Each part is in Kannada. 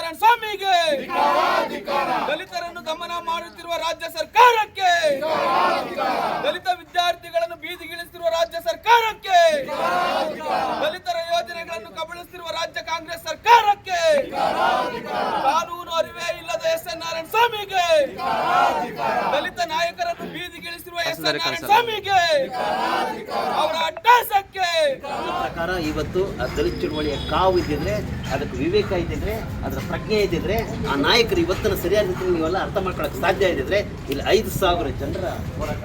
ಎನ್ ನಾರಾಯಣ ಸ್ವಾಮಿಗೆ. ದಲಿತರನ್ನು ದಮನ ಮಾಡುತ್ತಿರುವ ರಾಜ್ಯ ಸರ್ಕಾರಕ್ಕೆ. ದಲಿತ ವಿದ್ಯಾರ್ಥಿಗಳನ್ನು ಬೀದಿಗಿಳಿಸುತ್ತಿರುವ ರಾಜ್ಯ ಸರ್ಕಾರಕ್ಕೆ ದಲಿತರ ಯೋಜನೆಗಳನ್ನು ಕಬಳಿಸುತ್ತಿರುವ ರಾಜ್ಯ ಕಾಂಗ್ರೆಸ್ ಸರ್ಕಾರಕ್ಕೆ ಕಾನೂನು ಅರಿವೇ ಇಲ್ಲದ ಎಸ್ ಎನ್ ನಾರಾಯಣ ಸ್ವಾಮಿಗೆ ದಲಿತ ನಾಯಕರನ್ನು ನನ್ನ ಪ್ರಕಾರ ಇವತ್ತು ಆ ದಲಿತ ಚಳುವಳಿಯ ಕಾವು ಇದ್ದಿದ್ರೆ ಅದಕ್ಕೆ ವಿವೇಕ ಇದ್ದಿದ್ರೆ ಅದರ ಪ್ರಜ್ಞೆ ಇದ್ದಿದ್ರೆ ಆ ನಾಯಕರು ಇವತ್ತಿನ ಸರಿಯಾದ ರೀತಿಯಲ್ಲಿ ನೀವೆಲ್ಲ ಅರ್ಥ ಮಾಡ್ಕೊಳಕ್ಕೆ ಸಾಧ್ಯ ಇದ್ದಿದ್ರೆ ಇಲ್ಲಿ ಐದು ಸಾವಿರ ಜನರ ಹೋರಾಟ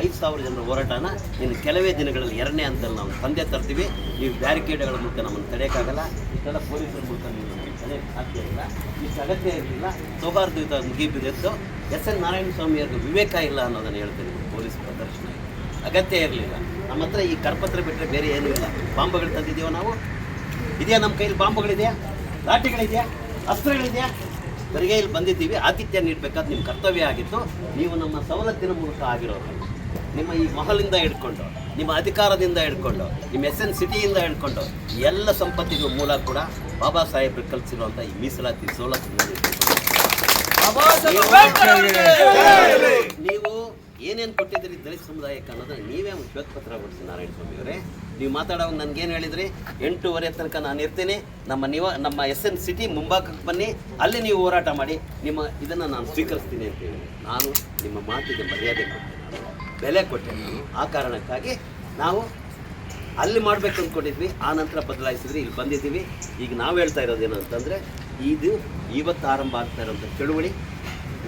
ಐದು ಸಾವಿರ ಜನರ ಹೋರಾಟನ ಇನ್ನು ಕೆಲವೇ ದಿನಗಳಲ್ಲಿ ಎರಡನೇ ಹಂತದಲ್ಲಿ ನಾವು ತಂದೆ ತರ್ತೀವಿ. ನೀವು ಬ್ಯಾರಿಕೇಡ್ಗಳ ಮೂಲಕ ನಮ್ಮನ್ನು ತಡೆಯೋಕ್ಕಾಗಲ್ಲ ಇಷ್ಟೆಲ್ಲ ಪೊಲೀಸರ ಮೂಲಕ ನೀವು ತಡೆಯೋಕ್ಕೆ ಸಾಧ್ಯ ಇಲ್ಲ. ಇಷ್ಟು ಅಗತ್ಯ ಇರಲಿಲ್ಲ. ಸೌಹಾರ್ದಯುತ ಮುಗಿಬಿದ್ದು ಎಸ್ ಎನ್ ನಾರಾಯಣ ಸ್ವಾಮಿಯವ್ರಿಗೆ ವಿವೇಕ ಇಲ್ಲ ಅನ್ನೋದನ್ನು ಹೇಳ್ತೀನಿ ಅಗತ್ಯ ಇರಲಿಲ್ಲ. ನಮ್ಮ ಹತ್ರ ಈ ಕರ್ಪತ್ರ ಬಿಟ್ಟರೆ ಬೇರೆ ಏನೂ ಇಲ್ಲ. ಬಾಂಬುಗಳು ತಂದಿದ್ದೀವೋ ನಾವು? ಇದೆಯಾ ನಮ್ಮ ಕೈಯಲ್ಲಿ ಬಾಂಬುಗಳಿದೆಯಾ? ಲಾಠಿಗಳಿದೆಯಾ ಅಸ್ತ್ರಗಳಿದೆಯಾ? ಬರಿಗೆ ಇಲ್ಲಿ ಬಂದಿದ್ದೀವಿ. ಆತಿಥ್ಯ ನೀಡಬೇಕಾದ ನಿಮ್ಮ ಕರ್ತವ್ಯ ಆಗಿತ್ತು. ನೀವು ನಮ್ಮ ಸವಲತ್ತಿನ ಮೂಲಕ ಆಗಿರೋರು. ನಿಮ್ಮ ಈ ಮಹಲಿಂದ ಹಿಡ್ಕೊಂಡು, ನಿಮ್ಮ ಅಧಿಕಾರದಿಂದ ಹಿಡ್ಕೊಂಡು, ನಿಮ್ಮ ಎಸ್ ಎನ್ ಸಿಟಿಯಿಂದ ಹಿಡ್ಕೊಂಡು ಎಲ್ಲ ಸಂಪತ್ತಿಗೂ ಮೂಲ ಕೂಡ ಬಾಬಾ ಸಾಹೇಬ್ರು ಕಲಿಸಿರುವಂಥ ಈ ಮೀಸಲಾತಿ ಸವಲತ್ತು ಬಾಬಾ ಸಾಹೇಬ್ ಅಂಬೇಡ್ಕರ್ ಅವರಿಗೆ ನೀವು ಏನೇನು ಕೊಟ್ಟಿದ್ದೀರಿ ದಲಿತ ಸಮುದಾಯಕ್ಕೆ ಅನ್ನೋದನ್ನ ನೀವೇ ಒಂದು ಶ್ವೇತಪತ್ರ ಕೊಡಿಸಿ ನಾರಾಯಣ ಸ್ವಾಮಿ ಅವರೇ. ನೀವು ಮಾತಾಡೋವಾಗ ನನ್ಗೇನು ಹೇಳಿದ್ರಿ? ಎಂಟೂವರೆ ತನಕ ನಾನು ಇರ್ತೀನಿ. ನಮ್ಮ ನಿವ ನಮ್ಮ ಎಸ್ ಎನ್ ಸಿಟಿ ಮುಂಭಾಗಕ್ಕೆ ಬನ್ನಿ. ಅಲ್ಲಿ ನೀವು ಹೋರಾಟ ಮಾಡಿ. ನಿಮ್ಮ ಇದನ್ನು ನಾನು ಸ್ವೀಕರಿಸ್ತೀನಿ ಅಂತ ಹೇಳಿ. ನಾನು ನಿಮ್ಮ ಮಾತಿಗೆ ಮರ್ಯಾದೆ ಕೊಟ್ಟೆ ಬೆಲೆ ಕೊಟ್ಟೆ ನಾನು ಆ ಕಾರಣಕ್ಕಾಗಿ ನಾವು ಅಲ್ಲಿ ಮಾಡಬೇಕು ಅಂದ್ಕೊಂಡಿದ್ವಿ. ಆ ನಂತರ ಬದಲಾಯಿಸಿದ್ವಿ ಇಲ್ಲಿ ಬಂದಿದ್ದೀವಿ. ಈಗ ನಾವು ಹೇಳ್ತಾ ಇರೋದೇನು ಅಂತಂದರೆ ಇದು ಇವತ್ತು ಆರಂಭ ಆಗ್ತಾ ಇರುವಂಥ ಚಳುವಳಿ.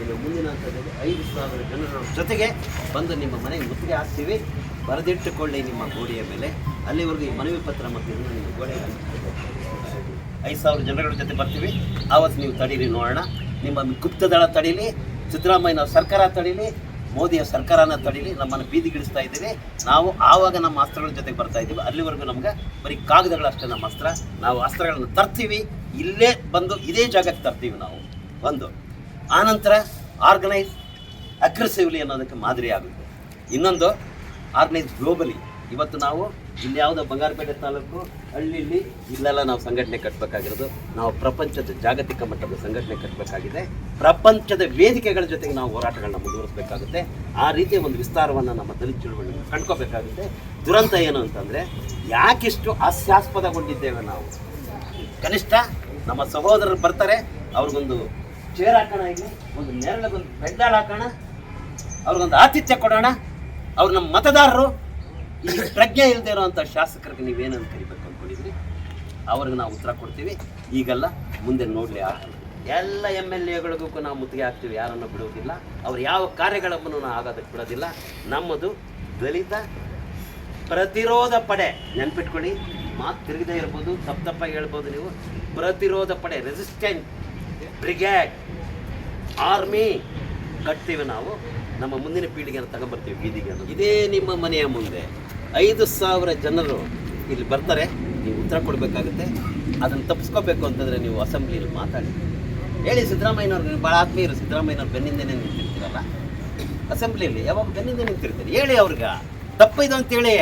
ಇನ್ನು ಮುಂದಿನ ಹಂತದಲ್ಲಿ ಐದು ಸಾವಿರ ಜನರ ಜೊತೆಗೆ ಬಂದು ನಿಮ್ಮ ಮನೆಗೆ ಮುತ್ತಿಗೆ ಹಾಕ್ತೀವಿ. ಬರೆದಿಟ್ಟುಕೊಳ್ಳಿ ನಿಮ್ಮ ಗೋಡೆಯ ಮೇಲೆ. ಅಲ್ಲಿವರೆಗೂ ಈ ಮನವಿ ಪತ್ರ ಮತ್ತು ಇದನ್ನು ನಿಮ್ಮ ಗೋಡೆ ಐದು ಸಾವಿರ ಜನಗಳ ಜೊತೆ ಬರ್ತೀವಿ. ಆವತ್ತು ನೀವು ತಡೀರಿ ನೋಡೋಣ. ನಿಮ್ಮ ಗುಪ್ತದಳ ತಡೀಲಿ. ಸಿದ್ದರಾಮಯ್ಯನವ್ರ ಸರ್ಕಾರ ತಡೀಲಿ. ಮೋದಿಯ ಸರ್ಕಾರನ ತಡೀಲಿ. ನಮ್ಮನ್ನು ಬೀದಿಗಿಳಿಸ್ತಾ ಇದ್ದೀವಿ. ನಾವು ಆವಾಗ ನಮ್ಮ ಅಸ್ತ್ರಗಳ ಜೊತೆಗೆ ಬರ್ತಾ ಇದ್ದೀವಿ. ಅಲ್ಲಿವರೆಗೂ ನಮ್ಗೆ ಬರೀ ಕಾಗದಗಳಷ್ಟೇ ನಮ್ಮ ಅಸ್ತ್ರ. ನಾವು ಅಸ್ತ್ರಗಳನ್ನು ತರ್ತೀವಿ. ಇಲ್ಲೇ ಬಂದು ಇದೇ ಜಾಗಕ್ಕೆ ತರ್ತೀವಿ ನಾವು. ಒಂದು ಆನಂತರ ಆರ್ಗನೈಸ್ ಅಗ್ರೆಸಿವ್ಲಿ ಅನ್ನೋದಕ್ಕೆ ಮಾದರಿ ಆಗುತ್ತೆ. ಇನ್ನೊಂದು ಆರ್ಗನೈಸ್ ಗ್ಲೋಬಲಿ ಇವತ್ತು ನಾವು ಇಲ್ಲಿ ಯಾವುದೋ ಬಂಗಾರಪೇಟೆ ತಾಲೂಕು ಹಳ್ಳಿಯಲ್ಲಿ ಇಲ್ಲೆಲ್ಲ ನಾವು ಸಂಘಟನೆ ಕಟ್ಟಬೇಕಾಗಿರೋದು ನಾವು ಪ್ರಪಂಚದ ಜಾಗತಿಕ ಮಟ್ಟದ ಸಂಘಟನೆ ಕಟ್ಟಬೇಕಾಗಿದೆ ಪ್ರಪಂಚದ ವೇದಿಕೆಗಳ ಜೊತೆಗೆ ನಾವು ಹೋರಾಟಗಳನ್ನ ಮುಂದುವರಿಸಬೇಕಾಗುತ್ತೆ. ಆ ರೀತಿಯ ಒಂದು ವಿಸ್ತಾರವನ್ನು ನಮ್ಮ ದಲಿತ ಚಳುವಳಿ ಕಂಡ್ಕೋಬೇಕಾಗುತ್ತೆ. ದುರಂತ ಏನು ಅಂತಂದರೆ, ಯಾಕಿಷ್ಟು ಹಾಸ್ಯಾಸ್ಪದಗೊಂಡಿದ್ದೇವೆ ನಾವು. ಕನಿಷ್ಠ ನಮ್ಮ ಸಹೋದರರು ಬರ್ತಾರೆ, ಅವ್ರಿಗೊಂದು ಚೇರ್ ಹಾಕೋಣ ಇಲ್ಲಿ, ಒಂದು ನೆರಳಿಗೊಂದು ಬೆಡ್ಡಾಳ ಹಾಕೋಣ, ಅವ್ರಿಗೊಂದು ಆತಿಥ್ಯ ಕೊಡೋಣ. ಅವ್ರು ನಮ್ಮ ಮತದಾರರು. ಈ ಪ್ರಜ್ಞೆ ಇಲ್ಲದೆ ಇರುವಂಥ ಶಾಸಕರಿಗೆ ನೀವೇನನ್ನು ಕರಿಬೇಕು ಅಂದ್ಕೊಂಡಿದ್ರಿ ಅವ್ರಿಗೆ ನಾವು ಉತ್ತರ ಕೊಡ್ತೀವಿ. ಈಗಲ್ಲ ಮುಂದೆ ನೋಡಲಿ ಆಗಲ್ಲ ಎಲ್ಲ ಎಂ ಎಲ್ ಎಗಳಿಗೂ ನಾವು ಮುತ್ತಿಗೆ ಹಾಕ್ತೀವಿ, ಯಾರನ್ನು ಬಿಡುವುದಿಲ್ಲ ಅವ್ರು ಯಾವ ಕಾರ್ಯಗಳನ್ನು ನಾವು ಆಗೋದಕ್ಕೆ ಬಿಡೋದಿಲ್ಲ. ನಮ್ಮದು ದಲಿತ ಪ್ರತಿರೋಧ ಪಡೆ. ನೆನ್ಪಿಟ್ಕೊಳ್ಳಿ. ಮಾತು ತಿರುಗದೇ ಇರ್ಬೋದು ತಪ್ಪು ತಪ್ಪಾಗಿ ಹೇಳ್ಬೋದು ನೀವು. ಪ್ರತಿರೋಧ ಪಡೆ ರೆಸಿಸ್ಟೆಂಟ್ ಬ್ರಿಗೇಡ್ ಆರ್ಮಿ ಕಟ್ತೀವಿ ನಾವು. ನಮ್ಮ ಮುಂದಿನ ಪೀಳಿಗೆಯನ್ನು ತಗೊಂಬರ್ತೀವಿ ಬೀದಿಗೆ. ಇದೇ ನಿಮ್ಮ ಮನೆಯ ಮುಂದೆ ಐದು ಸಾವಿರ ಜನರು ಇಲ್ಲಿ ಬರ್ತಾರೆ. ನೀವು ಉತ್ತರ ಕೊಡಬೇಕಾಗುತ್ತೆ. ಅದನ್ನು ತಪ್ಪಿಸ್ಕೋಬೇಕು ಅಂತಂದರೆ ನೀವು ಅಸೆಂಬ್ಲಿಯಲ್ಲಿ ಮಾತಾಡಿ. ಹೇಳಿ ಸಿದ್ದರಾಮಯ್ಯನವ್ರಿಗೆ ಭಾಳ ಆತ್ಮೀಯರು ಸಿದ್ದರಾಮಯ್ಯನವ್ರು ಬೆನ್ನಿಂದನೇ ನಿಂತಿರ್ತೀರಲ್ಲ? ಅಸೆಂಬ್ಲಿಯಲ್ಲಿ ಯಾವಾಗ ಬೆನ್ನಿಂದ ನಿಂತಿರ್ತೀರಿ? ಹೇಳಿ ಅವ್ರಿಗೆ. ತಪ್ಪಿದೆ ಅಂತೇಳಿ,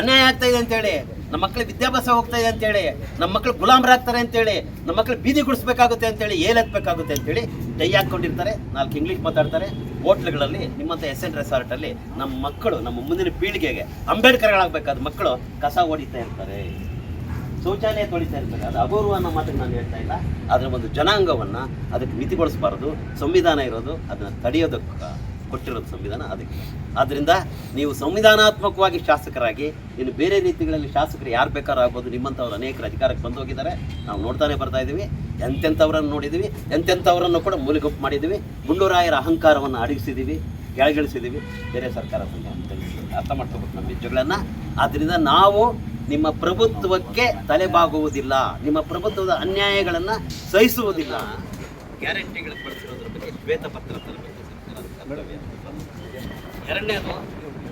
ಅನ್ಯಾಯ ಆಗ್ತಾಯಿದೆ ಅಂತೇಳಿ. ನಮ್ಮ ಮಕ್ಕಳು ವಿದ್ಯಾಭ್ಯಾಸ ಹೋಗ್ತಾ ಇದೆ ಅಂತೇಳಿ, ನಮ್ಮ ಮಕ್ಕಳು ಗುಲಾಮರಾಗ್ತಾರೆ ಅಂತೇಳಿ, ನಮ್ಮ ಮಕ್ಕಳು ಬೀದಿ ಗುಡಿಸ್ಬೇಕಾಗುತ್ತೆ ಅಂತೇಳಿ ಏಲತ್ಬೇಕಾಗುತ್ತೆ ಅಂತೇಳಿ ಟೈ ಹಾಕ್ಕೊಂಡಿರ್ತಾರೆ. ನಾಲ್ಕು ಇಂಗ್ಲೀಷ್ ಮಾತಾಡ್ತಾರೆ. ಹೋಟ್ಲ್ಗಳಲ್ಲಿ ನಿಮ್ಮಂಥ ಎಸ್ ಎನ್ ರೆಸಾರ್ಟಲ್ಲಿ ನಮ್ಮ ಮಕ್ಕಳು, ನಮ್ಮ ಮುಂದಿನ ಪೀಳಿಗೆಗೆ ಅಂಬೇಡ್ಕರ್ಗಳಾಗಬೇಕಾದ ಮಕ್ಕಳು ಕಸ ಹೊಡಿತಾ ಇರ್ತಾರೆ. ಶೌಚಾಲಯ ತೊಳಿತಾ ಇರ್ತಾರೆ. ಅದು ಅಗೌರವ ಅನ್ನೋ ಮಾತಿಗೆ ನಾನು ಹೇಳ್ತಾ ಇಲ್ಲ. ಅದರ ಒಂದು ಜನಾಂಗವನ್ನು ಅದಕ್ಕೆ ಮಿತಿಗೊಳಿಸಬಾರ್ದು, ಸಂವಿಧಾನ ಇರೋದು, ಅದನ್ನು ತಡೆಯೋದಕ್ಕೆ ಕೊಟ್ಟಿರೋದು ಸಂವಿಧಾನ ಅದಕ್ಕೆ ಆದ್ದರಿಂದ ನೀವು ಸಂವಿಧಾನಾತ್ಮಕವಾಗಿ ಶಾಸಕರಾಗಿ, ಇನ್ನು ಬೇರೆ ರೀತಿಗಳಲ್ಲಿ ಶಾಸಕರು ಯಾರು ಬೇಕಾದ್ರೂ ಆಗ್ಬೋದು, ನಿಮ್ಮಂಥವ್ರು ಅನೇಕರು ಅಧಿಕಾರಕ್ಕೆ ಬಂದು ಹೋಗಿದ್ದಾರೆ. ನಾವು ನೋಡ್ತಾನೆ ಬರ್ತಾ ಇದ್ದೀವಿ. ಎಂತೆಂಥವ್ರನ್ನು ನೋಡಿದ್ದೀವಿ. ಎಂತೆಂಥವರನ್ನು ಕೂಡ ಮೂಲಿಗೊಪ್ಪು ಮಾಡಿದ್ದೀವಿ. ಗುಂಡೂರಾಯರ ಅಹಂಕಾರವನ್ನು ಅಡಗಿಸಿದ್ದೀವಿ ಕೆಳಗಿಳಿಸಿದ್ದೀವಿ ಬೇರೆ ಸರ್ಕಾರ ಅರ್ಥ ಮಾಡ್ಕೋಬೇಕು ನಮ್ಮ ಹೆಜ್ಜೆಗಳನ್ನು. ಆದ್ದರಿಂದ ನಾವು ನಿಮ್ಮ ಪ್ರಭುತ್ವಕ್ಕೆ ತಲೆಬಾಗುವುದಿಲ್ಲ. ನಿಮ್ಮ ಪ್ರಭುತ್ವದ ಅನ್ಯಾಯಗಳನ್ನು ಸಹಿಸುವುದಿಲ್ಲ. ಗ್ಯಾರಂಟಿಗಳು ಪಡಿಸಿರೋದ್ರ ಬಗ್ಗೆ ಶ್ವೇತಪತ್ರ ತರಬೇಕು. ಎರಡನೇದು,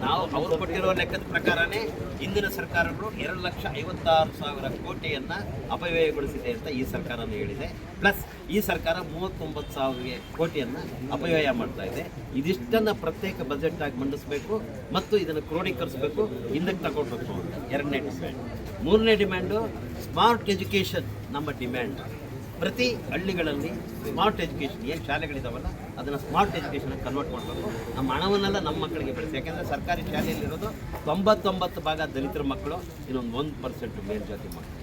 ನಾವು ಅವರು ಕೊಟ್ಟಿರುವ ಲೆಕ್ಕದ ಪ್ರಕಾರನೇ ಹಿಂದಿನ ಸರ್ಕಾರಗಳು ಎರಡು ಲಕ್ಷ ಐವತ್ತಾರು ಸಾವಿರ ಕೋಟಿಯನ್ನು ಅಪವ್ಯಯಗೊಳಿಸಿದೆ ಅಂತ ಈ ಸರ್ಕಾರ ಹೇಳಿದೆ. ಪ್ಲಸ್ ಈ ಸರ್ಕಾರ ಮೂವತ್ತೊಂಬತ್ತು ಸಾವಿರ ಕೋಟಿಯನ್ನು ಅಪವ್ಯಯ ಮಾಡ್ತಾ ಇದೆ. ಇದಿಷ್ಟನ್ನು ಪ್ರತ್ಯೇಕ ಬಜೆಟ್ ಆಗಿ ಮಂಡಿಸಬೇಕು ಮತ್ತು ಇದನ್ನು ಕ್ರೋಢೀಕರಿಸಬೇಕು, ಹಿಂದಕ್ಕೆ ತಗೊಂಡು ಅಂತ. ಎರಡನೇ ಡಿಮ್ಯಾಂಡ್ ಮೂರನೇ ಡಿಮ್ಯಾಂಡು ಸ್ಮಾರ್ಟ್ ಎಜುಕೇಷನ್ ನಮ್ಮ ಡಿಮ್ಯಾಂಡ್ ಪ್ರತಿ ಹಳ್ಳಿಗಳಲ್ಲಿ ಸ್ಮಾರ್ಟ್ ಎಜುಕೇಷನ್ ಏನು ಶಾಲೆಗಳಿದಾವಲ್ಲ ಅದನ್ನು ಸ್ಮಾರ್ಟ್ ಎಜುಕೇಷನ್ ಕನ್ವರ್ಟ್ ಮಾಡಬೇಕು. ನಮ್ಮ ಹಣವನ್ನೆಲ್ಲ ನಮ್ಮ ಮಕ್ಕಳಿಗೆ ಬೆಳೆಸಿ. ಯಾಕೆಂದರೆ ಸರ್ಕಾರಿ ಶಾಲೆಯಲ್ಲಿರೋದು ತೊಂಬತ್ತೊಂಬತ್ತು ಭಾಗ ದಲಿತರ ಮಕ್ಕಳು ಇನ್ನೊಂದು ಒಂದು ಪರ್ಸೆಂಟ್ ಮೇಲ್ಜಾತಿ ಮಕ್ಕಳು.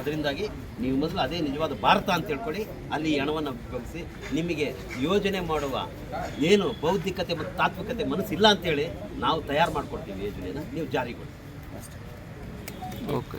ಅದರಿಂದಾಗಿ ನೀವು ಮೊದಲು ಅದೇ ನಿಜವಾದ ಭಾರತ ಅಂತ ಹೇಳ್ಕೊಳ್ಳಿ. ಅಲ್ಲಿ ಹಣವನ್ನು ಉಪಯೋಗಿಸಿ ನಿಮಗೆ ಯೋಜನೆ ಮಾಡುವ ಏನು ಬೌದ್ಧಿಕತೆ ಮತ್ತು ತಾತ್ವಿಕತೆ ಮನಸ್ಸಿಲ್ಲ ಅಂತೇಳಿ ನಾವು ತಯಾರು ಮಾಡಿಕೊಡ್ತೀವಿ ಯೋಜನೆಯನ್ನು ನೀವು ಜಾರಿಗೊಳಿಸಿ. ಓಕೆ